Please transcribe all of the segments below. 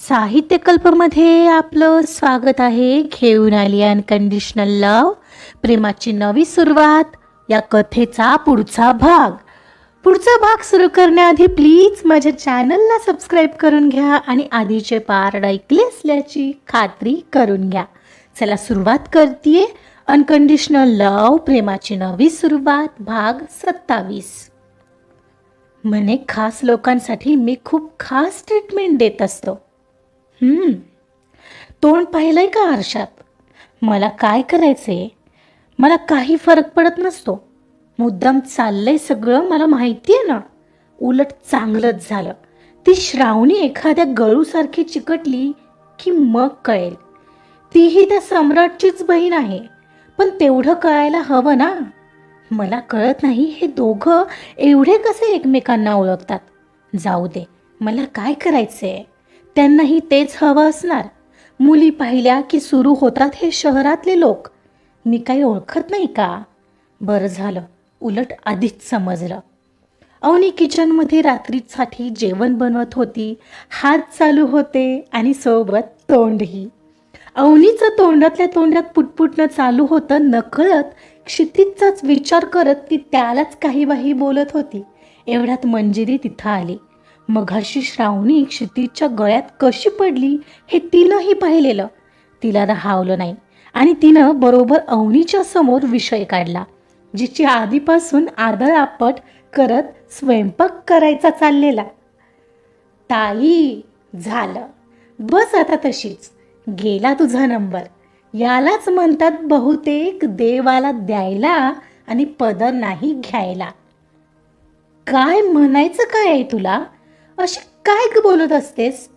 साहित्य कल्पमध्ये आपलं स्वागत आहे घेऊन आली अनकंडिशनल लव प्रेमाची नवी सुरुवात. या कथेचा पुढचा भाग. पुढचा भाग सुरू करण्याआधी प्लीज माझ्या चॅनलला सबस्क्राईब करून घ्या आणि आधीचे पार्ट ऐकले असल्याची खात्री करून घ्या. चला सुरुवात करते अनकंडिशनल लव प्रेमाची नवी सुरुवात भाग सत्तावीस. म्हणे खास लोकांसाठी मी खूप खास ट्रीटमेंट देत असतो. तोंड पाहिलंय का आरशात? मला काय करायचंय? मला काही फरक पडत नसतो. मुद्दाम चाललंय सगळं मला माहिती आहे ना. उलट चांगलंच झालं. ती श्रावणी एखाद्या गळूसारखी चिकटली की मग कळेल. तीही त्या सम्राटचीच बहीण आहे पण तेवढं कळायला हवं ना. मला कळत नाही हे दोघं एवढे कसे एकमेकांना ओळखतात. जाऊ दे मला काय करायचंय? त्यांनाही तेच हवं असणार. मुली पाहिल्या की सुरू होतात हे शहरातले लोक. मी काही ओळखत नाही का? बरं झालं. उलट आधीच समजलं. अवनी किचनमध्ये रात्रीसाठी जेवण बनवत होती. हात चालू होते आणि सोबत तोंडही. अवनीचं तोंडातल्या तोंडात पुटपुटणं चालू होतं नकळत क्षितिजचाच विचार करत ती त्यालाच काही बाही बोलत होती. एवढ्यात मंजिरी तिथं आली. मघाशी श्रावणी क्षितिजच्या गळ्यात कशी पडली हे तिनंही पाहिलेलं. तिला राहावलं नाही. आणि तिनं बरोबर अवनीच्या समोर विषय काढला जिची आधीपासून आदळ आपट करत स्वयंपाक करायचा चाललेला. ताई झालं. बस आता तशीच. गेला तुझा नंबर. यालाच म्हणतात बहुतेक देवाला द्यायला आणि पदर नाही घ्यायला. काय म्हणायचं काय आहे तुला? अशी काय ग बोलत असतेस?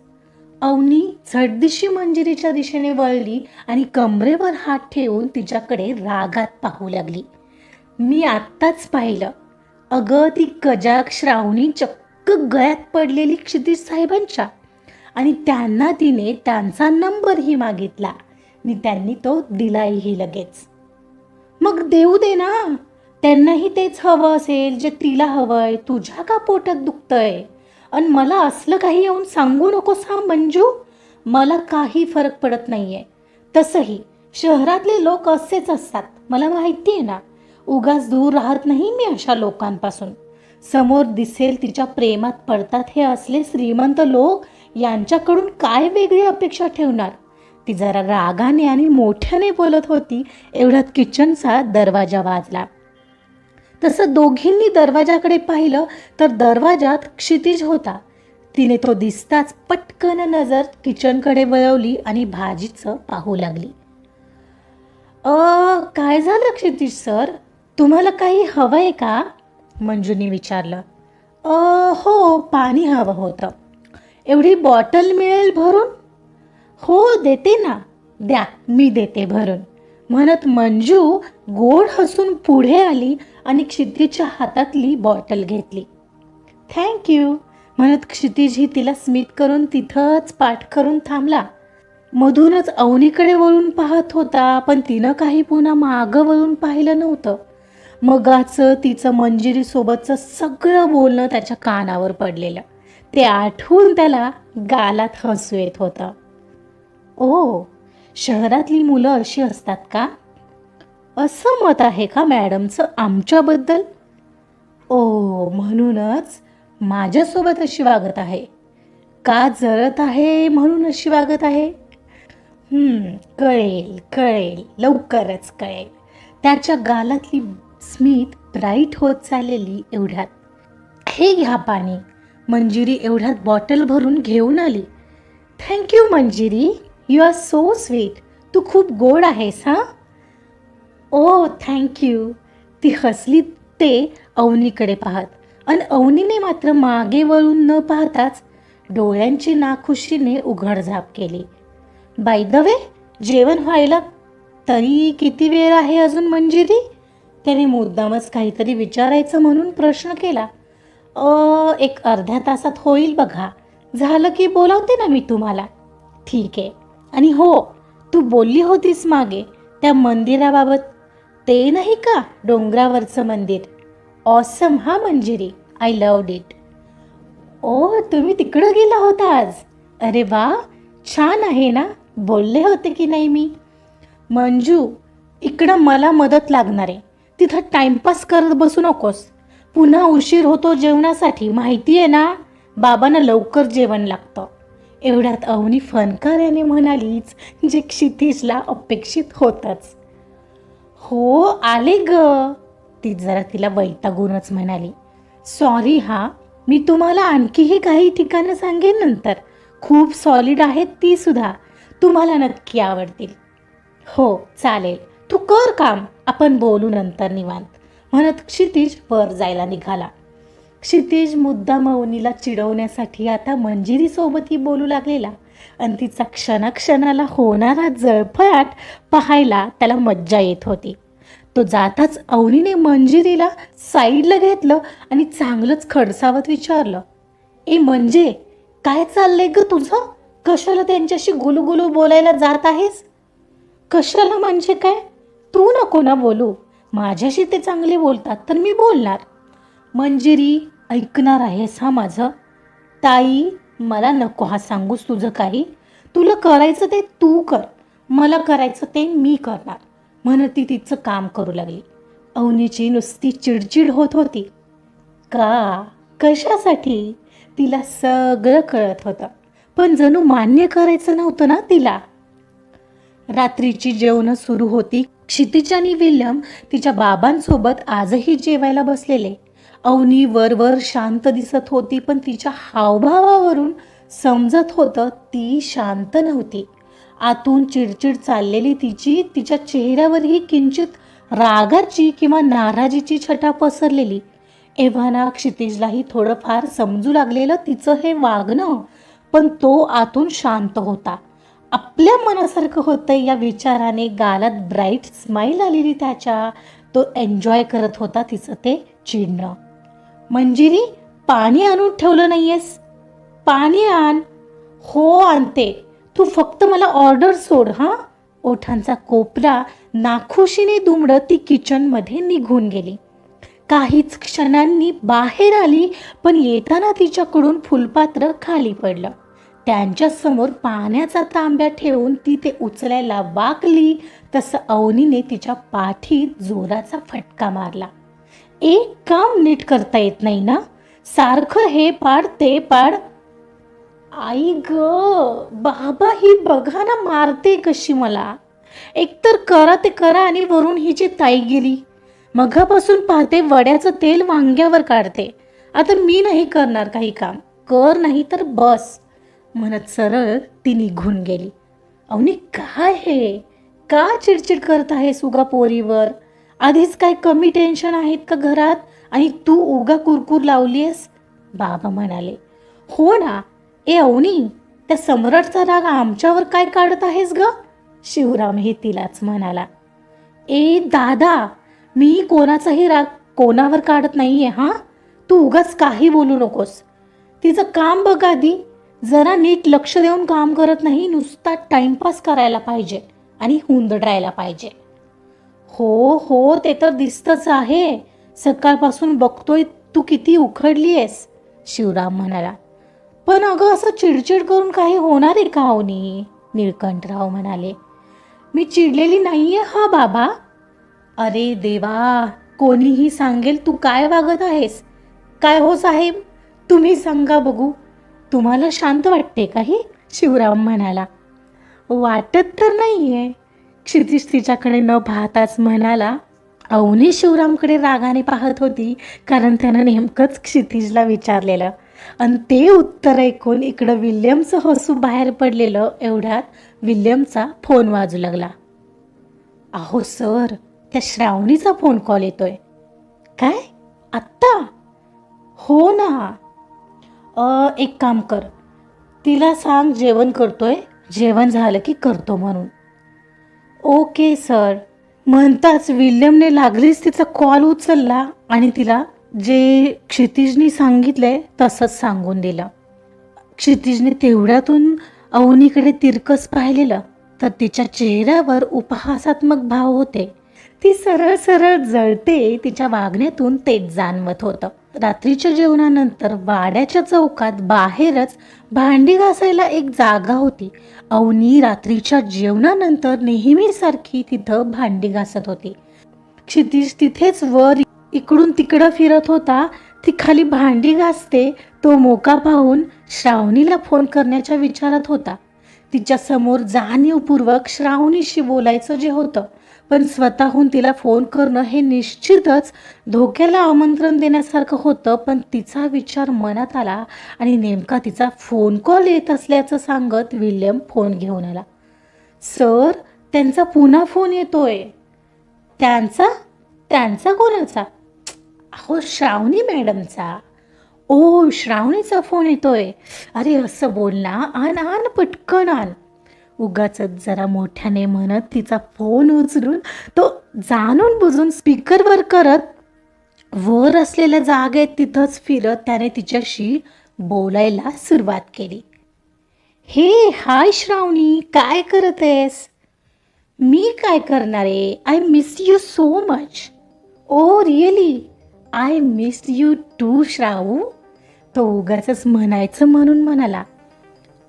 अवनी झटदिशी मंजिरीच्या दिशेने वळली आणि कमरेवर हात ठेवून तिच्याकडे रागात पाहू लागली. मी आत्ताच पाहिलं. अगं ती गजाक श्रावणी चक्क गळ्यात पडलेली क्षितिज साहेबांच्या. आणि त्यांना तिने त्यांचा नंबरही मागितला. आणि त्यांनी तो दिलाही लगेच. मग देऊ दे ना. त्यांनाही तेच हवं असेल जे तिला हवंय. तुझ्या का पोटात दुखतंय? आणि मला असलं काही येऊन सांगू नकोस हा मंजू. मला काही फरक पडत नाहीये. तसंही शहरातले लोक असेच असतात. मला माहिती आहे ना उगाच दूर राहत नाही मी अशा लोकांपासून. समोर दिसेल तिच्या प्रेमात पडतात हे असले श्रीमंत लोक यांच्याकडून काय वेगळी अपेक्षा ठेवणार? ती जरा रागाने आणि मोठ्याने बोलत होती एवढ्यात किचनचा दरवाजा वाजला. तसं दोघींनी दरवाजाकडे पाहिलं तर दरवाजात क्षितिज होता. तिने तो दिसताच पटकन नजर किचनकडे वळवली आणि भाजीचं पाहू लागली. अ काय झालं क्षितिज सर? तुम्हाला काही हवं आहे का? मंजूनी विचारलं. अ हो पाणी हवं होतं. एवढी बॉटल मिळेल भरून? हो देते ना. द्या मी देते भरून. म्हणत मंजू गोड हसून पुढे आली आणि क्षितिजच्या हातातली बॉटल घेतली. थँक्यू म्हणत क्षितिजही तिला स्मित करून तिथंच पाठ करून थांबला. मधूनच अवनीकडे वळून पाहत होता पण तिनं काही पुन्हा मागं वळून पाहिलं नव्हतं. मगाचं तिचं मंजिरीसोबतचं सगळं बोलणं त्याच्या कानावर पडलेलं. ते आठवून त्याला गालात हसू येत होतं. ओ शहरातली मुलं अशी असतात का? असं मत आहे का मॅडमचं आमच्याबद्दल? ओ म्हणूनच माझ्यासोबत अशी वागत आहे. का जळत आहे म्हणून अशी वागत आहे? कळेल कळेल लवकरच कळेल. त्याच्या गालातली स्मित ब्राईट होत चाललेली एवढ्यात. हे घ्या पाणी. मंजिरी एवढ्यात बॉटल भरून घेऊन आली. Thank you Manjiri. You are so sweet तू खूप गोड आहेस हां? ओ थँक्यू ती हसली ते अवनीकडे पाहत. आणि अवनीने मात्र मागे वळून न पाहताच डोळ्यांची नाखुशीने उघडझाप केली. बाय द वे जेवण व्हायला तरी किती वेळ आहे अजून मंजिरी? त्याने मुद्दामच काहीतरी विचारायचं म्हणून प्रश्न केला. अ एक अर्ध्या तासात होईल बघा. झालं की बोलावते ना मी तुम्हाला. ठीक आहे. आणि हो तू बोलली होतीस मागे त्या मंदिराबाबत. ते नाही का डोंगरावरचं मंदिर? ऑसम हा मंजिरी. आय लव इट ओ तुम्ही तिकडं गेला होता आज. अरे वा छान आहे ना? बोलले होते की नाही मी? मंजू इकडं मला मदत लागणार आहे. तिथं टाइमपास करत बसू नकोस. पुन्हा उशीर होतो जेवणासाठी माहिती आहे ना? बाबांना लवकर जेवण लागतं. एवढ्यात अवनी फनकार्याने म्हणालीच जे क्षितिजला अपेक्षित होतंच. हो आले ग ती जरा तिला वैतागूनच म्हणाली. सॉरी हा मी तुम्हाला आणखीही काही ठिकाणं सांगेन नंतर. खूप सॉलिड आहेत ती सुद्धा तुम्हाला नक्की आवडतील. हो चालेल. तू कर काम आपण बोलू नंतर निवांत. म्हणत क्षितिज वर जायला निघाला. क्षितिज मुद्दा मौनीला चिडवण्यासाठी आता मंजिरीसोबतही बोलू लागलेला. आणि तिचा क्षणाक्षणाला होणारा जळफळाट पाहायला त्याला मज्जा येत होती. तो जाताच अवनीने मंजिरीला साईडला घेतलं आणि चांगलंच खडसावत विचारलं ए म्हणजे काय चाललंय ग तुझं? कशाला त्यांच्याशी गुलुगुलू बोलायला जात आहेस? कशाला म्हणजे काय? तू नको ना बोलू. माझ्याशी ते चांगले बोलतात तर मी बोलणार. मंजिरी ऐकणार आहेस हा माझं? ताई मला नको हा सांगूस तुझं काही. तुला करायचं ते तू कर. मला करायचं ते मी करणार. म्हणत ती तिचं काम करू लागली. अवनीची नुसती चिडचिड होत होती. का? कशासाठी? तिला सगळं कळत होतं. पण जणू मान्य करायचं नव्हतं ना तिला. रात्रीची जेवणं सुरू होती. क्षितिज आणि विल्यम तिच्या बाबांसोबत आजही जेवायला बसलेले. अवनी वरवर शांत दिसत होती पण तिच्या हावभावावरून समजत होतं ती शांत नव्हती. आतून चिडचिड चाललेली तिची तिच्या चेहऱ्यावरही किंचित रागाची किंवा नाराजीची छटा पसरलेली. एव्हाना क्षितिजलाही थोडंफार समजू लागलेलं तिचं हे वागणं पण तो आतून शांत होता. आपल्या मनासारखं होतं या विचाराने गालात ब्राईट स्माईल आलेली त्याच्या तो एन्जॉय करत होता तिचं ते चिडणं. मंजिरी पाणी आणून ठेवलं नाहीयेस. पाणी आण. हो आणते. तू फक्त मला ऑर्डर सोड हां? ओठांचा कोपरा नाखुशीने दुमडत ती किचनमध्ये निघून गेली. काहीच क्षणांनी बाहेर आली पण येताना तिच्याकडून फुलपात्र खाली पडलं. त्यांच्यासमोर पाण्याचा तांब्या ठेवून ती ते उचलायला वाकली तसं अवनीने तिच्या पाठीत जोराचा फटका मारला. एक काम नीट करता येत नाही ना? सारखं हे पाड ते पाड. आई ग बाबा ही बघा ना मारते कशी मला. एकतर करा ते करा आणि वरून हिची ताई गेली. मघापासून पाहते वड्याचं तेल वांग्यावर काढते. आता मी नाही करणार काही काम. कर नाही तर बस. म्हणत सरळ ती निघून गेली. अवनी काय हे? का चिडचिड करत आहे सुगा पोरीवर? आधीच काय कमी टेन्शन आहेत का घरात? आणि तू उगा कुरकुर आहेस बाबा म्हणाले हो ना. ए अवनी त्या सम्राटचा राग आमच्यावर काय काढत आहेस ग? शिवरामही तिलाच म्हणाला ए दादा मी कोणाचाही राग कोणावर काढत नाहीये हां? तू उगाच काही बोलू नकोस. तिचं काम बघ आधी. जरा नीट लक्ष देऊन काम करत नाही नुसता टाइमपास करायला पाहिजे आणि हुंदडायला पाहिजे. हो हो ते तर दिसतच आहे. सकाळपासून बघतोय तू किती उखडली आहेस शिवराम म्हणाला. पण अगं असं चिडचिड करून काही होणार आहे का हो अवनी निळकंठराव म्हणाले. मी चिडलेली नाही आहे हा बाबा? अरे देवा कोणीही सांगेल तू काय वागत आहेस? काय हो साहेब? तुम्ही सांगा बघू. तुम्हाला शांत वाटते काही शिवराम म्हणाला. वाटत तर नाही आहे क्षितिज तिच्याकडे न पाहताच म्हणाला अवनी शिवरामकडे रागाने पाहत होती कारण त्यानं नेमकंच क्षितिजला विचारलेलं. आणि ते उत्तर ऐकून इकडं विल्यमचं हसू बाहेर पडलेलं एवढ्यात विल्यमचा फोन वाजू लागला. अहो सर त्या श्रावणीचा फोन कॉल येतोय. काय? आत्ता? हो ना. अ, एक काम कर. तिला सांग जेवण करतोय. जेवण झालं की करतो म्हणून. Okay sir. म्हणताच विल्यमने लागलीच तिचा कॉल उचलला आणि तिला जे क्षितिजनी सांगितलंय तसंच सांगून दिलं. क्षितिजने तेवढ्यातून अवनीकडे तिरकस पाहिलेलं तर तिच्या चेहऱ्यावर उपहासात्मक भाव होते. ती सरळ सरळ जळते तिच्या वागण्यातून तेच जाणवत होतं. रात्रीच्या जेवणानंतर वाड्याच्या चौकात बाहेरच भांडी घासायला एक जागा होती. अवनी रात्रीच्या जेवणानंतर नेहमीसारखी तिथं भांडी घासत होती. क्षितिज तिथेच वर इकडून तिकडं फिरत होता. ती खाली भांडी घासते तो मोका पाहून श्रावणीला फोन करण्याच्या विचारात होता. तिच्या समोर जाणीवपूर्वक श्रावणीशी बोलायचं जे होतं पण स्वतःहून तिला फोन करणं हे निश्चितच धोक्याला आमंत्रण देण्यासारखं होतं पण तिचा विचार मनात आला आणि नेमका तिचा फोन कॉल येत असल्याचं सांगत विल्यम फोन घेऊन आला. सर त्यांचा पुन्हा फोन येतोय. त्यांचा? त्यांचा कोणाचा? अहो श्रावणी मॅडमचा. ओ श्रावणीचा फोन येतोय. अरे असं बोल ना आण आण पटकन आण. उगाच जरा मोठ्याने म्हणत तिचा फोन उचलून तो जाणून बुजून स्पीकरवर करत वर असलेल्या जागेत तिथंच फिरत त्याने तिच्याशी बोलायला सुरुवात केली. हे हाय श्रावणी काय करत आहेस मी काय करणार आहे? I miss you so much oh really I miss you too Shravu. तो उगाच म्हणायचं म्हणून म्हणाला.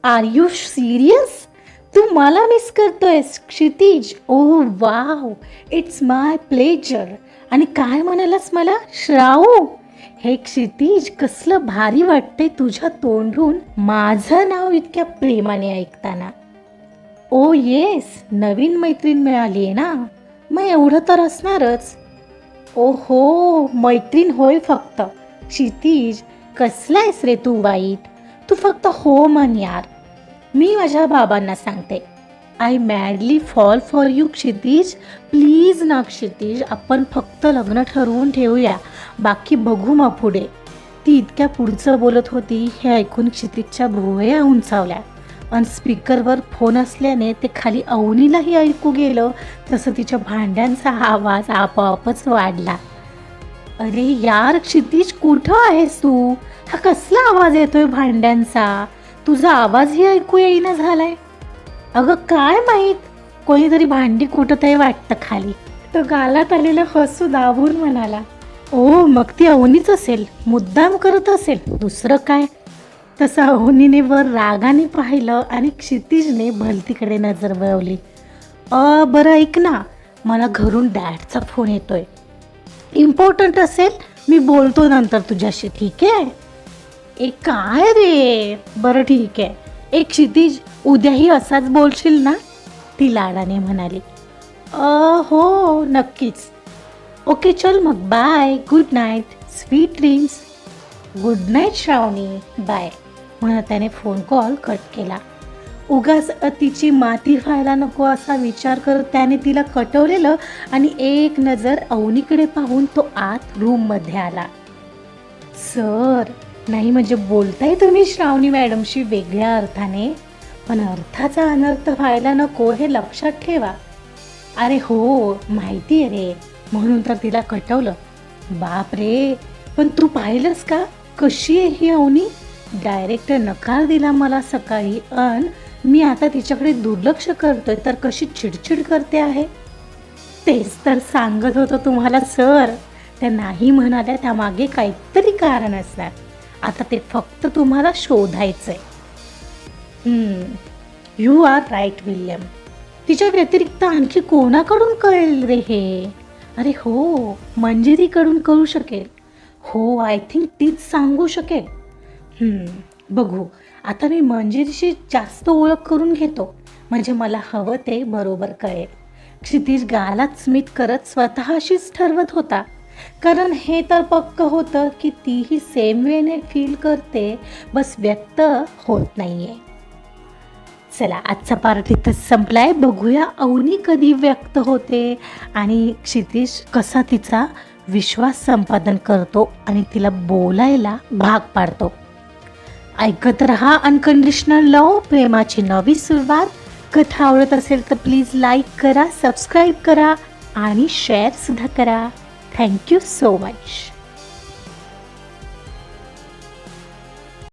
आर यू सिरियस तू मला मिस करतोयस Kshitij. Oh wow it's my pleasure आणि काय म्हणालास मला? श्रावू हे क्षितिज कसलं भारी वाटतंय तुझ्या तोंडून माझं नाव इतक्या प्रेमाने ऐकताना. Oh, ओ येस नवीन मैत्रीण मिळाली आहे ना? मग एवढं तर असणारच. ओ हो. मैत्रीण होय फक्त. क्षितिज कसला आहेस रे तू वाईट? तू फक्त हो म्हण यार. मी माझ्या बाबांना सांगते. I madly fall for you Kshitij. Please ना क्षितिज आपण फक्त लग्न ठरवून ठेवूया. बाकी बघू मग पुढे. ती इतक्या पुढचं बोलत होती हे ऐकून क्षितिजच्या भुवया उंचावल्या. आणि स्पीकरवर फोन असल्याने ते खाली अवनीलाही ऐकू गेलं. तसं तिच्या भांड्यांचा आवाज आपोआपच वाढला. अरे यार क्षितिज कुठं आहेस तू? हा कसला आवाज येतोय भांड्यांचा? तुझा आवाजही ऐकू येईना झालाय. अगं काय माहीत कोणीतरी भांडी कुठं तरी वाटतं खाली. तो गालात आलेलं हसू दाबून म्हणाला ओ मग ती अवनीच असेल मुद्दाम करत असेल दुसरं काय? तसं अवनीने वर रागाने पाहिलं आणि क्षितिजने भलतीकडे नजर वळवली. अ बरं ऐक ना मला घरून डॅडचा फोन येतोय. इम्पॉर्टंट असेल मी बोलतो नंतर तुझ्याशी ठीक आहे? ए काय रे? बरं ठीक आहे. एक क्षितिज उद्याही असाच बोलशील ना? ती लाडाने म्हणाली. अ हो नक्कीच. ओके चल मग. Bye. Good night. Sweet dreams. Good night Shravani. Bye. म्हणत त्याने फोन कॉल कट केला. उगाच तिची माती व्हायला नको असा विचार करत त्याने तिला कटवलेलं आणि एक नजर अवनीकडे पाहून तो आत रूममध्ये आला. सर नाही म्हणजे बोलताय तुम्ही श्रावणी मॅडमशी वेगळ्या अर्थाने? पण अर्थाचा अनर्थ व्हायला नको हे लक्षात ठेवा. अरे हो माहिती आहे रे. म्हणून तर तिला कटवलं. बाप रे पण तू पाहिलंस का? कशी आहे ही अवनी? डायरेक्ट नकार दिला मला सकाळी. अन मी आता तिच्याकडे दुर्लक्ष करतोय तर कशी चिडचिड करते आहे? तेच तर सांगत होतं तुम्हाला सर. त्या नाही म्हणाल्या त्यामागे काहीतरी कारण असणार. आता ते फक्त तुम्हाला शोधायचं आहे यू आर राईट विल्यम तिच्या व्यतिरिक्त आणखी कोणाकडून कळेल रे हे? अरे हो मंजिरीकडून कळू शकेल. हो आय थिंक तीच सांगू शकेल. बघू. आता मी मंजिरीशी जास्त ओळख करून घेतो. म्हणजे मला हवं ते बरोबर कळेल. क्षितिज गालात स्मित करत स्वतःशीच ठरवत होता. कारण हे तर पक्क होतं की तीही सेम वेने फील करते बस व्यक्त होत नाहीये. चला आजचा पार्ट इथंच संपलाय. बघूया अवनी कधी व्यक्त होते आणि क्षितिश कसा तिचा विश्वास संपादन करतो आणि तिला बोलायला भाग पाडतो. ऐकत रहा अनकंडिशनल लव प्रेमाची नवी सुरुवात. कथा आवडत असेल तर प्लीज लाईक करा सबस्क्राईब करा आणि शेअर सुद्धा करा थँक्यू सो मच